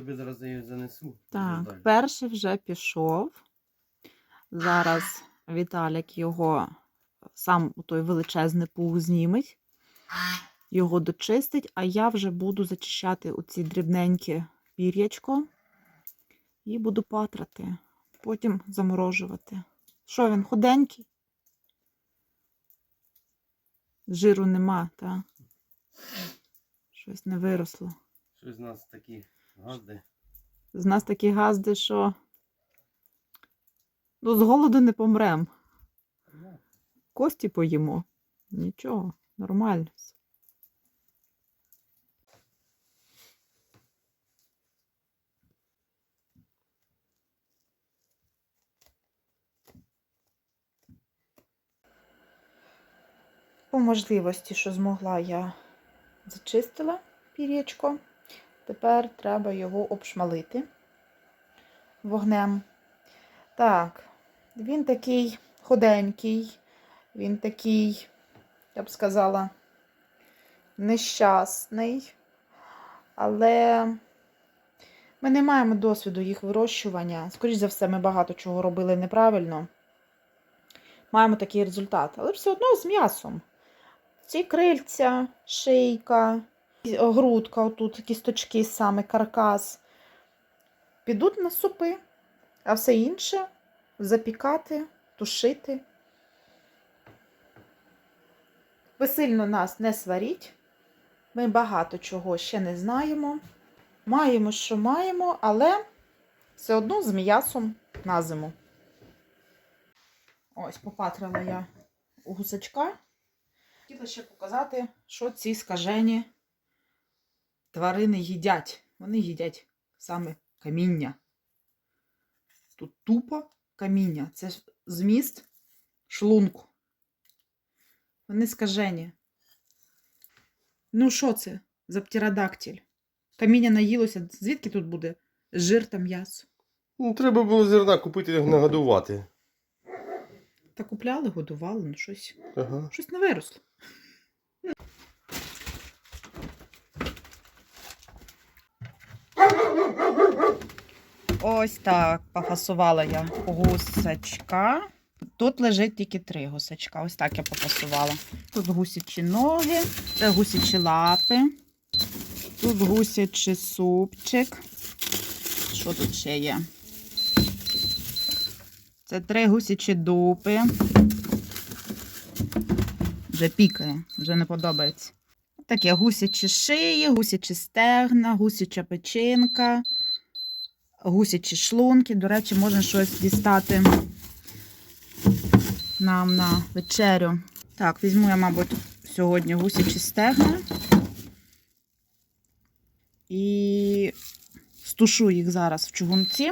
тобі зараз її занесу. Так, перший вже пішов. Зараз Віталік його сам у той величезний пух зніметь, його дочистить, а я вже буду зачищати оці дрібненькі пір'ячко і буду патрати, потім заморожувати. Що він худенький? Жиру нема, так? Щось не виросло. Щось з нас такі газди. З нас такі газди, що ну, з голоду не помрем. Кості поїмо. Нічого, нормально. По можливості, що змогла, я зачистила пір'ячко. Тепер треба його обшмалити вогнем. Так, він такий худенький, він такий, я б сказала, нещасний. Але ми не маємо досвіду їх вирощування. Скоріше за все, ми багато чого робили неправильно. Маємо такий результат. Але все одно з м'ясом. Ці крильця, шийка, грудка, отут кісточки, саме каркас. Підуть на супи, а все інше запікати, тушити. Ви сильно нас не сваріть. Ми багато чого ще не знаємо. Маємо, що маємо, але все одно з м'ясом на зиму. Ось, попатрила я у гусачка. Хотіла ще показати, що ці скажені тварини їдять. Вони їдять саме каміння. Тут тупо каміння. Це зміст шлунку. Вони скажені. Ну, що це за птеродактиль? Каміння наїлося. Звідки тут буде жир та м'ясо? Ну, треба було зерна купити і нагодувати. Та купляли, годували, ну щось, Ага. щось не виросло. Ось так пофасувала я гусачка. Тут лежить тільки три гусачка. Ось так я пофасувала. Тут гусячі ноги, гусячі лапи. Тут гусячий супчик. Що тут ще є? Це три гусячі дупи. Вже пікає, вже не подобається. Таке гусячі шиї, гусячі стегна, гусяча печінка, гусячі шлунки. До речі, можна щось дістати нам на вечерю. Так, візьму я, мабуть, сьогодні гусячі стегна. І стушу їх зараз в чугунці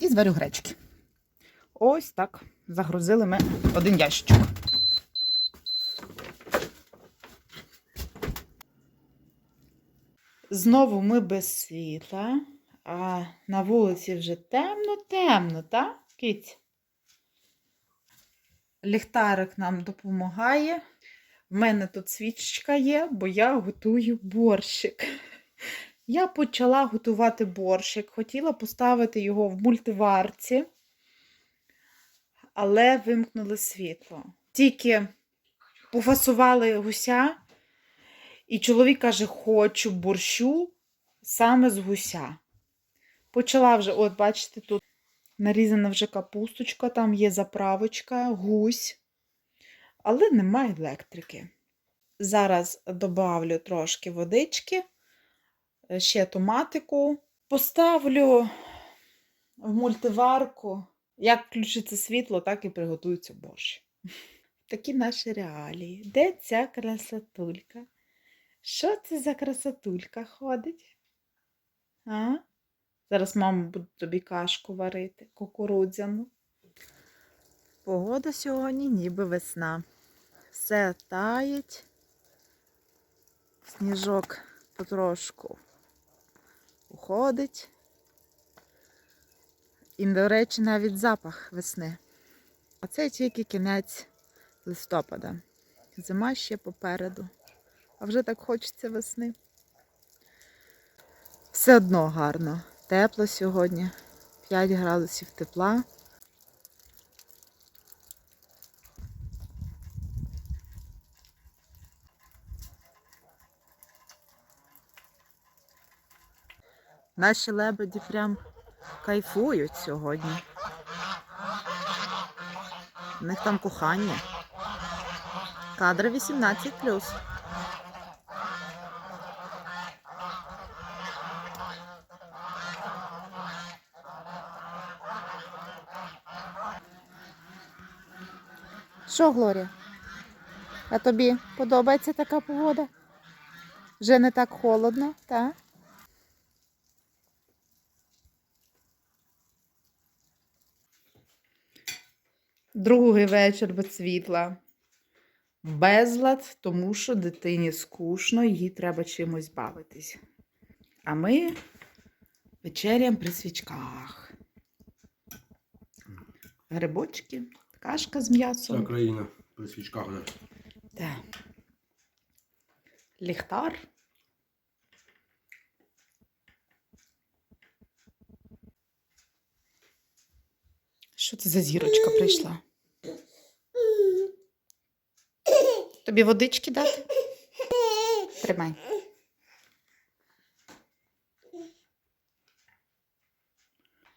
і зварю гречки. Ось так загрузили ми один ящичок. Знову ми без світла, а на вулиці вже темно-темно, так, киць? Ліхтарик нам допомагає. В мене тут свічка є, бо я готую борщик. Я почала готувати борщик, хотіла поставити його в мультиварці, але вимкнули світло. Тільки пофасували гуся, і чоловік каже: Хочу борщу саме з гуся. Почала вже, от, бачите, тут нарізана вже капусточка, там є заправочка, гусь, але немає електрики. Зараз добавлю трошки водички, ще томатику. Поставлю в мультиварку. Як включиться світло, так і приготується борщ. Такі наші реалії. Де ця красотулька? Що це за красотулька ходить? А? Зараз мама буде тобі кашку варити, кукурудзяну. Погода сьогодні ніби весна. Все таїть. Сніжок потрошку уходить. І, до речі, навіть запах весни. А це тільки кінець листопада. Зима ще попереду. А вже так хочеться весни. Все одно гарно. Тепло сьогодні. 5 градусів тепла. Наші лебеді прям кайфують сьогодні. У них там кохання. Кадри 18 Що, Глорія? А тобі подобається така погода? Вже не так холодно, так? Другий вечір без світла. Безлад, тому що дитині скучно, їй треба чимось бавитись. А ми вечеряємо при свічках. Грибочки, кашка з м'ясом. країна при свічках. да. Так. Ліхтар. Що це за зірочка прийшла? Тобі водички дати? Тримай.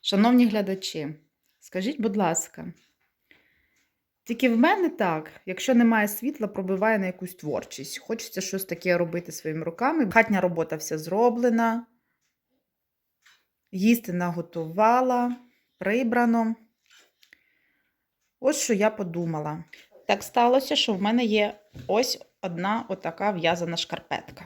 Шановні глядачі, скажіть, будь ласка, тільки в мене так, якщо немає світла, пробиває на якусь творчість. Хочеться щось таке робити своїми руками. Хатня робота вся зроблена. Їсти наготувала, прибрано. Ось що я подумала. Так сталося, що в мене є ось одна отака в'язана шкарпетка.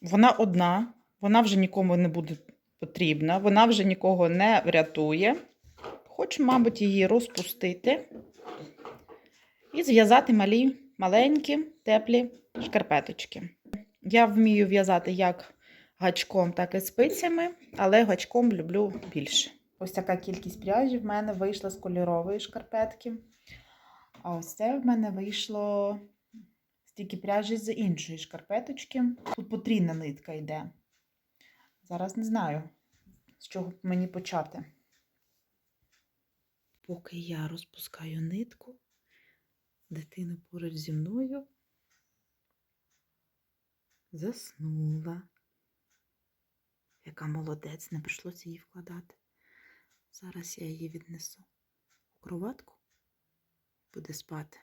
Вона одна, вона вже нікому не буде потрібна, вона вже нікого не врятує. Хочу, мабуть, її розпустити і зв'язати малі, маленькі, теплі шкарпеточки. Я вмію в'язати як гачком, так і спицями, але гачком люблю більше. Ось така кількість пряжі в мене вийшла з кольорової шкарпетки. А ось це в мене вийшло стільки пряжі з іншої шкарпеточки. Тут потрійна нитка йде. Зараз не знаю, з чого мені почати. Поки я розпускаю нитку, дитина поруч зі мною заснула. Яка молодець, не прийшлося її вкладати. Зараз я її віднесу у кроватку, буде спати.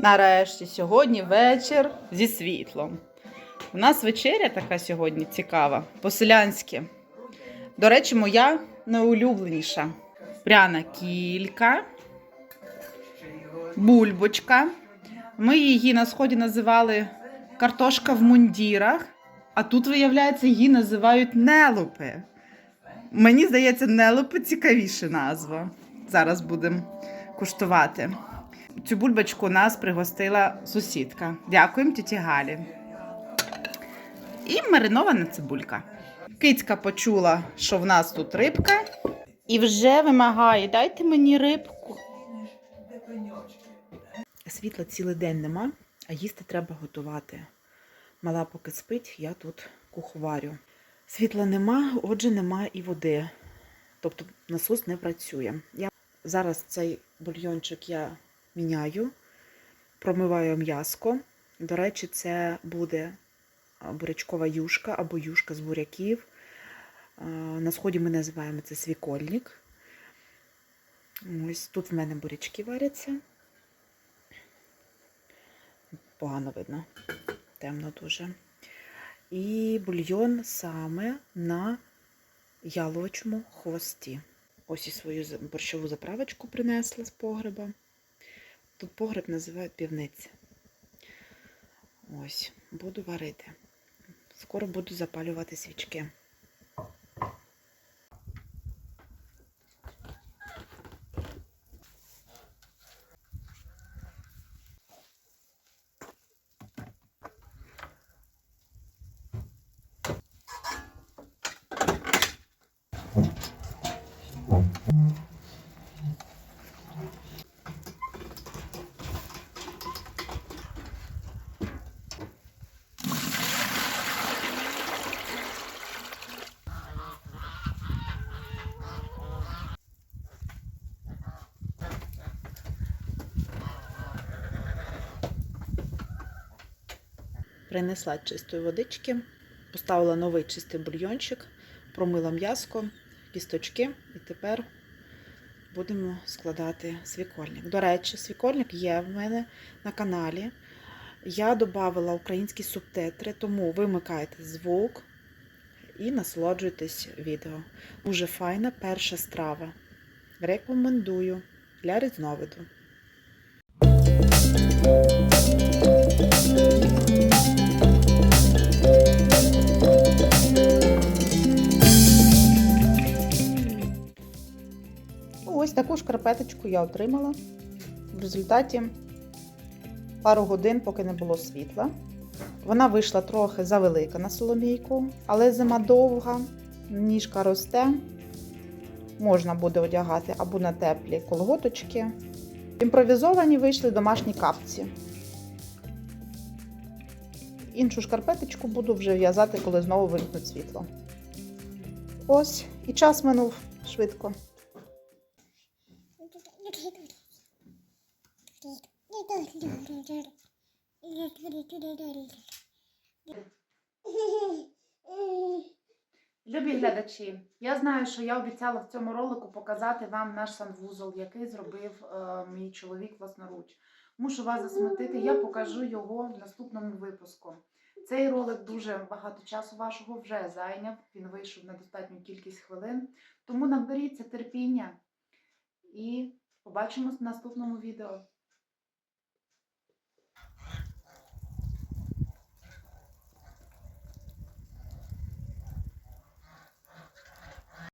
Нарешті, сьогодні вечір зі світлом. У нас вечеря така сьогодні цікава, по-селянськи. До речі, моя найулюбленіша. Пряна кілька, бульбочка. Ми її на сході називали картошка в мундірах, а тут, виявляється, її називають нелупи. Мені здається, нелупи цікавіша назва. Зараз будемо куштувати. Цю бульбочку нас пригостила сусідка. Дякуємо тіті Галі. І маринована цибулька. Кицька почула, що в нас тут рибка, і вже вимагає: дайте мені рибку. Світла цілий день нема, а їсти треба готувати. Мала поки спить, я тут куховарю. Світла нема, отже, нема і води. Тобто насос не працює. Я зараз цей бульйончик я міняю, промиваю м'яско. До речі, це буде бурячкова юшка або юшка з буряків. На сході ми називаємо це свікольник. Ось тут в мене бурячки варяться. Погано видно, темно дуже. І бульйон саме на яловичому хвості. Ось і свою борщову заправочку принесла з погреба. Тут погреб називають півниця. Ось, буду варити. Скоро буду запалювати свічки. Принесла чистої водички, поставила новий чистий бульйончик, промила м'яско, кісточки і тепер будемо складати свікольник. До речі, свікольник є в мене на каналі. Я додавала українські субтитри, тому вимикайте звук і насолоджуйтесь відео. Дуже файна перша страва. Рекомендую для різновиду. Таку шкарпеточку я отримала. В результаті пару годин, поки не було світла. Вона вийшла трохи завелика на соломійку, але зима довга, ніжка росте. Можна буде одягати або на теплі колготочки. Імпровізовані вийшли домашні капці. Іншу шкарпеточку буду вже в'язати, коли знову вимкнуть світло. Ось, і час минув швидко. Любі глядачі, я знаю, що я обіцяла в цьому ролику показати вам наш санвузол, який зробив е, мій чоловік власноруч. Мушу вас засмутити, я покажу його в наступному випуску. Цей ролик дуже багато часу вашого вже зайняв. Він вийшов на достатню кількість хвилин. Тому наберіться терпіння і побачимось в наступному відео.